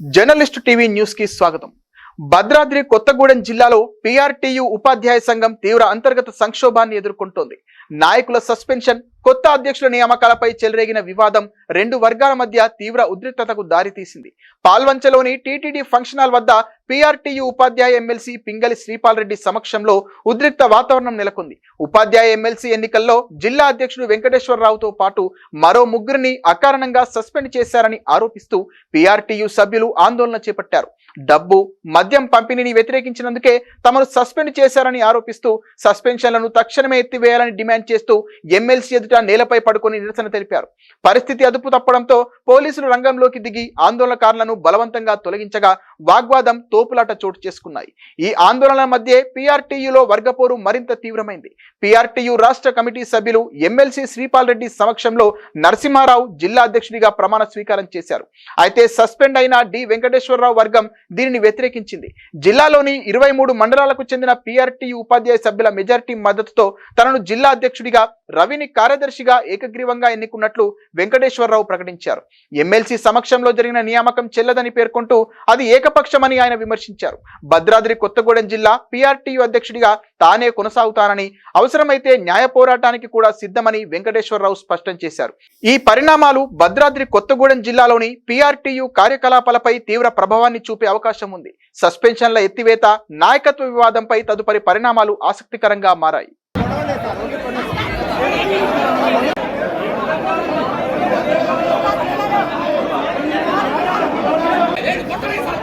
Journalist TV news కి స్వాగతం భద్రాద్రి కొత్తగూడెం జిల్లాలో పిఆర్టీయు ఉపాధ్యాయ సంఘం తీవ్ర అంతర్గత సంక్షోభాన్ని ఎదుర్కొంటోంది. నాయకుల సస్పెన్షన్ కొత్త అధ్యక్షుల నియామకాలపై చెలరేగిన వివాదం రెండు వర్గాల మధ్య తీవ్ర ఉద్రిక్తతకు దారితీసింది. పాల్వంచలోని టీటీడీ ఫంక్షన్ హాల్ వద్ద పిఆర్టీయు ఉపాధ్యాయ ఎమ్మెల్సీ పింగళి శ్రీపాల్ రెడ్డి సమక్షంలో ఉద్రిక్త వాతావరణం నెలకొంది. ఉపాధ్యాయ ఎమ్మెల్సీ ఎన్నికల్లో జిల్లా అధ్యక్షుడు వెంకటేశ్వరరావుతో పాటు మరో ముగ్గురిని అకారణంగా సస్పెండ్ చేశారని ఆరోపిస్తూ పీఆర్టీయు సభ్యులు ఆందోళన చేపట్టారు. డబ్బు మద్యం పంపిణీని వ్యతిరేకించినందుకే తమను సస్పెండ్ చేశారని ఆరోపిస్తూ సస్పెన్షన్లను తక్షణమే ఎత్తివేయాలని డిమాండ్ చేస్తూ ఎమ్మెల్సీ ఎదుట నేలపై పడుకుని నిరసన తెలిపారు. పరిస్థితి అదుపు తప్పడంతో పోలీసులు రంగంలోకి దిగి ఆందోళనకారులను బలవంతంగా తొలగించగా వాగ్వాదం తోపులాట చోటు చేసుకున్నాయి. ఈ ఆందోళనల మధ్య పిఆర్టీయులో వర్గపోరు మరింత తీవ్రమైంది. పిఆర్టీయు రాష్ట్ర కమిటీ సభ్యులు ఎమ్మెల్సీ శ్రీపాల్ రెడ్డి సమక్షంలో నరసింహారావు జిల్లా అధ్యక్షుడిగా ప్రమాణ స్వీకారం చేశారు. అయితే సస్పెండ్ అయిన డి వెంకటేశ్వరరావు వర్గం దీనిని వ్యతిరేకించింది. జిల్లాలోని ఇరవై మూడు మండలాలకు చెందిన పిఆర్టీయు ఉపాధ్యాయ సభ్యుల మెజార్టీ మద్దతుతో తనను జిల్లా అధ్యక్షుడిగా రవిని కార్యదర్శిగా ఏకగ్రీవంగా ఎన్నుకున్నట్లు వెంకటేశ్వరరావు ప్రకటించారు. ఎమ్మెల్సీ సమక్షంలో జరిగిన నియామకం చెల్లదని పేర్కొంటూ అది ఏక ఏకపక్షమని ఆయన విమర్శించారు. భద్రాద్రి కొత్తగూడెం జిల్లా పిఆర్టీయు అధ్యక్షుడిగా తానే కొనసాగుతానని అవసరమైతే న్యాయ పోరాటానికి కూడా సిద్ధమని వెంకటేశ్వరరావు స్పష్టం చేశారు. ఈ పరిణామాలు భద్రాద్రి కొత్తగూడెం జిల్లాలోని పిఆర్టీయు కార్యకలాపాలపై తీవ్ర ప్రభావాన్ని చూపే అవకాశం ఉంది. సస్పెన్షన్ల ఎత్తివేత నాయకత్వ వివాదంపై తదుపరి పరిణామాలు ఆసక్తికరంగా మారాయి. వీడియో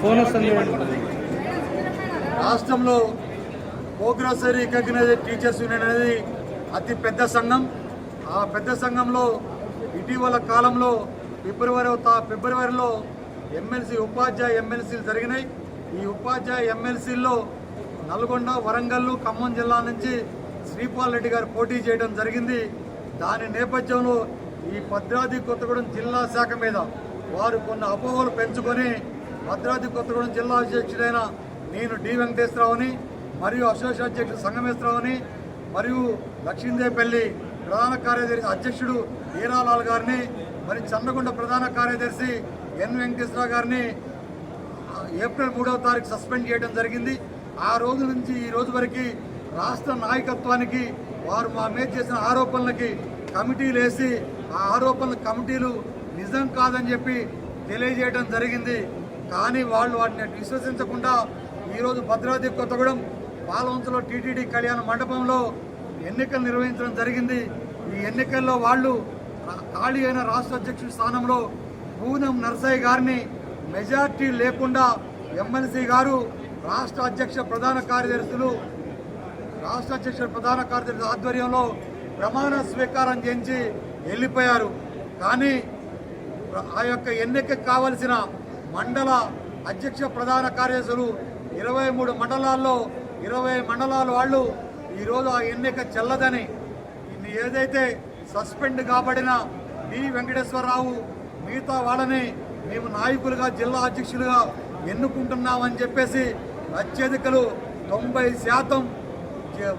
ఫోన్ వస్తుంది రాష్ట్రంలో ప్రోగ్రెసరీ రికగ్నైజ్డ్ టీచర్స్ యూనియన్ అనేది అతి పెద్ద సంఘం. ఆ పెద్ద సంఘంలో ఇటీవల కాలంలో ఫిబ్రవరి ఫిబ్రవరిలో ఎమ్మెల్సీ ఉపాధ్యాయ ఎమ్మెల్సీలు జరిగినాయి. ఈ ఉపాధ్యాయ ఎమ్మెల్సీల్లో నల్గొండ వరంగల్ ఖమ్మం జిల్లా నుంచి శ్రీపాల్ రెడ్డి గారు పోటీ చేయడం జరిగింది. దాని నేపథ్యంలో ఈ భద్రాద్రి కొత్తగూడెం జిల్లా శాఖ మీద వారు కొన్ని అపోహలు పెంచుకొని భద్రాద్రి కొత్తగూడెం జిల్లా అధ్యక్షుడైన నేను డి వెంకటేశ్వరరావుని మరియు అసోసియేషన్ అధ్యక్షుడు సంగమేశ్వరరావుని మరియు లక్ష్మీదేవిపల్లి ప్రధాన కార్యదర్శి అధ్యక్షుడు హీరాలాల్ గారిని మరి చంద్రగుండ ప్రధాన కార్యదర్శి ఎన్ వెంకటేశ్వరరావు గారిని ఏప్రిల్ మూడవ తారీఖు సస్పెండ్ చేయడం జరిగింది. ఆ రోజు నుంచి ఈ రోజు వరకు రాష్ట్ర నాయకత్వానికి వారు మా మీద చేసిన ఆరోపణలకి కమిటీలు వేసి ఆ ఆరోపణల కమిటీలు నిజం కాదని చెప్పి తెలియజేయడం జరిగింది. కానీ వాళ్ళు వాటిని విశ్వసించకుండా ఈరోజు భద్రాద్రి కొత్తగూడెం పాలవంచలో టీటీడీ కళ్యాణ మండపంలో ఎన్నికలు నిర్వహించడం జరిగింది. ఈ ఎన్నికల్లో వాళ్ళు ఖాళీ అయిన రాష్ట్ర అధ్యక్షుడి స్థానంలో పూనం నర్సయ్య గారిని మెజార్టీ లేకుండా ఎమ్మెల్సీ గారు రాష్ట్ర అధ్యక్ష ప్రధాన కార్యదర్శులు రాష్ట్ర అధ్యక్ష ప్రధాన కార్యదర్శి ఆధ్వర్యంలో ప్రమాణ స్వీకారం చేయించి వెళ్ళిపోయారు. కానీ ఆ యొక్క ఎన్నికకు కావలసిన మండల అధ్యక్ష ప్రధాన కార్యదర్శులు ఇరవై మూడు మండలాల్లో ఇరవై మండలాల వాళ్ళు ఈరోజు ఆ ఎన్నిక చెల్లదని ఏదైతే సస్పెండ్ కాబడిన డి వెంకటేశ్వరరావు మిగతా వాళ్ళని మేము నాయకులుగా జిల్లా అధ్యక్షులుగా ఎన్నుకుంటున్నామని చెప్పేసి అత్యధికలు తొంభై శాతం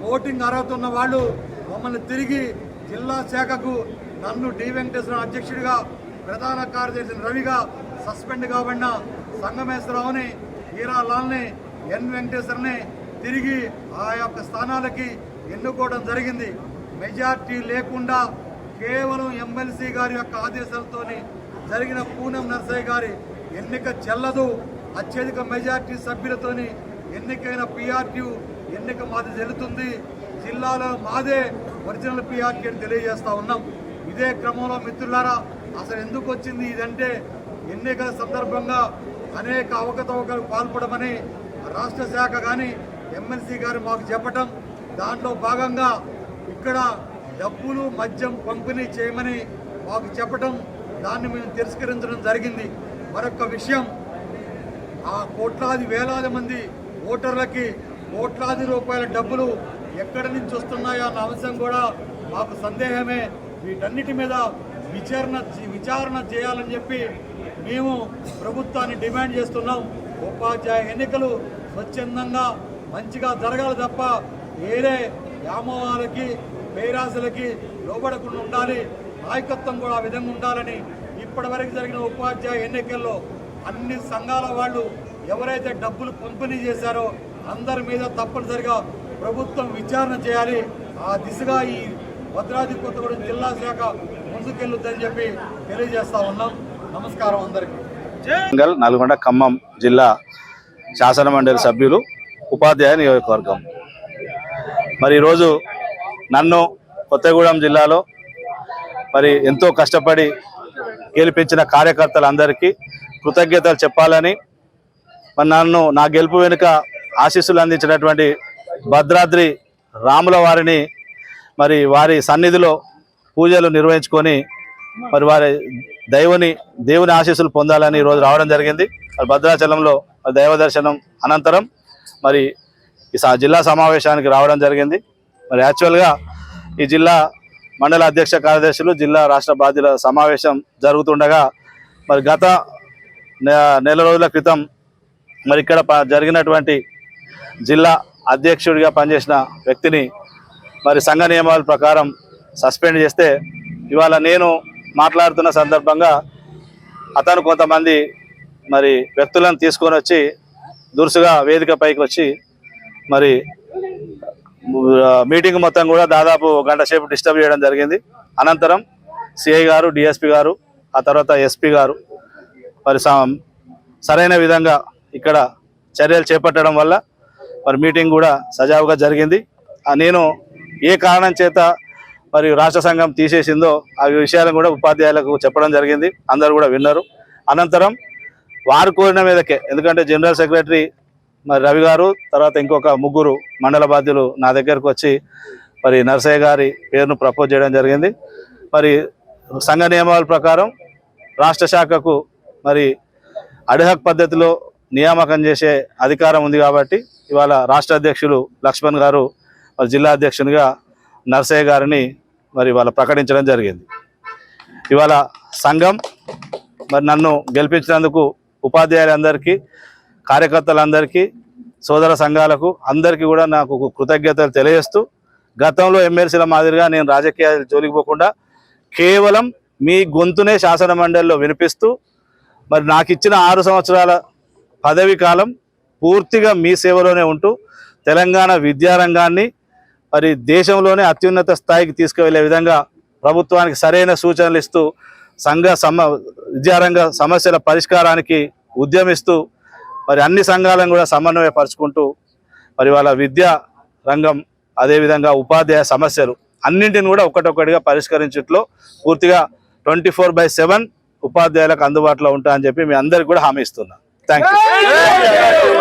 ఓటింగ్ అర్హత ఉన్న వాళ్ళు మమ్మల్ని తిరిగి జిల్లా శాఖకు నన్ను డి వెంకటేశ్వర అధ్యక్షుడిగా ప్రధాన కార్యదర్శి రవిగా సస్పెండ్ కాబడిన సంగమేశ్వరరావుని హీరాలాల్ని ఎన్ వెంకటేశ్వరని తిరిగి ఆ యొక్క స్థానాలకి ఎన్నుకోవడం జరిగింది. మెజార్టీ లేకుండా కేవలం ఎమ్మెల్సీ గారి యొక్క ఆదేశాలతోని జరిగిన పూనం నర్సయ్య గారి ఎన్నిక చెల్లదు. అత్యధిక మెజార్టీ సభ్యులతోని ఎన్నికైన పిఆర్టీ ఎన్నిక మాది జరుగుతుంది. జిల్లాలో మాదే ఒరిజినల్ పిఆర్టీ అని తెలియజేస్తా ఉన్నాం. ఇదే క్రమంలో మిత్రులారా అసలు ఎందుకు వచ్చింది ఇదంటే ఎన్నికల సందర్భంగా అనేక అవకతవకలు పాల్పడమని రాష్ట్ర శాఖ కానీ ఎమ్మెల్సీ గారు మాకు చెప్పటం దాంట్లో భాగంగా ఇక్కడ డబ్బులు మద్యం పంపిణీ చేయమని మాకు చెప్పటం దాన్ని మేము తిరస్కరించడం జరిగింది. మరొక విషయం ఆ కోట్లాది వేలాది మంది ఓటర్లకి కోట్లాది రూపాయల డబ్బులు ఎక్కడి నుంచి వస్తున్నాయో అన్న అంశం కూడా మాకు సందేహమే. వీటన్నిటి మీద విచారణ విచారణ చేయాలని చెప్పి మేము ప్రభుత్వాన్ని డిమాండ్ చేస్తున్నాం. ఉపాధ్యాయ ఎన్నికలు స్వచ్ఛందంగా మంచిగా జరగాలి తప్ప వేరే వ్యామోహాలకి పేరాశలకి లోబడకుండా ఉండాలి. నాయకత్వం కూడా ఆ విధంగా ఉండాలని ఇప్పటివరకు జరిగిన ఉపాధ్యాయ ఎన్నికల్లో అన్ని సంఘాల వాళ్ళు ఎవరైతే డబ్బులు పంపిణీ చేశారో అందరి మీద తప్పనిసరిగా ప్రభుత్వం విచారణ చేయాలి. ఆ దిశగా ఈ భద్రాద్రి కొత్తగూడెం జిల్లా శాఖ ముందుకెళ్ళొద్దని చెప్పి తెలియజేస్తా ఉన్నాం. నమస్కారం అందరికీ. నల్గొండ ఖమ్మం జిల్లా శాసన మండలి సభ్యులు ఉపాధ్యాయ నియోజకవర్గం. మరి ఈరోజు నన్ను కొత్తగూడెం జిల్లాలో మరి ఎంతో కష్టపడి గెలిపించిన కార్యకర్తలందరికీ కృతజ్ఞతలు చెప్పాలని మరి నన్ను నా గెలుపు వెనుక ఆశీస్సులు అందించినటువంటి భద్రాద్రి రాముల వారిని మరి వారి సన్నిధిలో పూజలు నిర్వహించుకొని మరి వారి దైవుని దేవుని ఆశీస్సులు పొందాలని ఈరోజు రావడం జరిగింది. మరి భద్రాచలంలో దైవ దర్శనం అనంతరం మరి ఈ జిల్లా సమావేశానికి రావడం జరిగింది. మరి యాక్చువల్గా ఈ జిల్లా మండల అధ్యక్ష కార్యదర్శులు జిల్లా రాష్ట్ర బాధ్యుల సమావేశం జరుగుతుండగా మరి గత నె- నెల రోజుల క్రితం మరి ఇక్కడ జరిగినటువంటి జిల్లా అధ్యక్షుడిగా పనిచేసిన వ్యక్తిని మరి సంఘ నియమాల ప్రకారం సస్పెండ్ చేస్తే ఇవాళ నేను మాట్లాడుతున్న సందర్భంగా అతను కొంతమంది మరి వ్యక్తులను తీసుకొని వచ్చి దురుసుగా వేదిక పైకి వచ్చి మరి మీటింగ్ మొత్తం కూడా దాదాపు గంట సేపు డిస్టర్బ్ చేయడం జరిగింది. అనంతరం సిఐ గారు డిఎస్పి గారు ఆ తర్వాత ఎస్పి గారు మరి సరైన విధంగా ఇక్కడ చర్యలు చేపట్టడం వల్ల మరి మీటింగ్ కూడా సజావుగా జరిగింది. నేను ఏ కారణం చేత మరి రాష్ట్ర సంఘం తీసేసిందో ఆ విషయాలను కూడా ఉపాధ్యాయులకు చెప్పడం జరిగింది. అందరూ కూడా విన్నారు. అనంతరం వారు కోరిన మీదకే ఎందుకంటే జనరల్ సెక్రటరీ మరి రవి గారు తర్వాత ఇంకొక ముగ్గురు మండల బాధ్యులు నా దగ్గరకు వచ్చి మరి నరసయ్య గారి పేరును ప్రపోజ్ చేయడం జరిగింది. మరి సంఘ నియమాల ప్రకారం రాష్ట్ర శాఖకు మరి అడిహక్ పద్ధతిలో నియామకం చేసే అధికారం ఉంది కాబట్టి ఇవాళ రాష్ట్ర అధ్యక్షులు లక్ష్మణ్ గారు మరి జిల్లా అధ్యక్షునిగా నర్సయ్య గారిని మరి ఇవాళ ప్రకటించడం జరిగింది. ఇవాళ సంఘం మరి నన్ను గెలిపించినందుకు ఉపాధ్యాయులందరికీ కార్యకర్తలందరికీ సోదర సంఘాలకు అందరికీ కూడా నాకు కృతజ్ఞతలు తెలియజేస్తూ గతంలో ఎమ్మెల్సీల మాదిరిగా నేను రాజకీయాలు జోలికి పోకుండా కేవలం మీ గొంతునే శాసన మండలిలో వినిపిస్తూ మరి నాకు ఇచ్చిన ఆరు సంవత్సరాల పదవి కాలం పూర్తిగా మీ సేవలోనే ఉంటూ తెలంగాణ విద్యారంగాన్ని మరి దేశంలోనే అత్యున్నత స్థాయికి తీసుకువెళ్ళే విధంగా ప్రభుత్వానికి సరైన సూచనలు ఇస్తూ సంఘ సమ విద్యారంగ సమస్యల పరిష్కారానికి ఉద్యమిస్తూ మరి అన్ని సంఘాలను కూడా సమన్వయపరుచుకుంటూ మరి వాళ్ళ విద్యా రంగం అదేవిధంగా ఉపాధ్యాయ సమస్యలు అన్నింటిని కూడా ఒకటొక్కటిగా పరిష్కరించట్లో పూర్తిగా ట్వంటీ ఫోర్ బై సెవెన్ ఉపాధ్యాయులకు అందుబాటులో ఉంటా అని చెప్పి మీ అందరికి కూడా హామీ ఇస్తున్నా. Thank you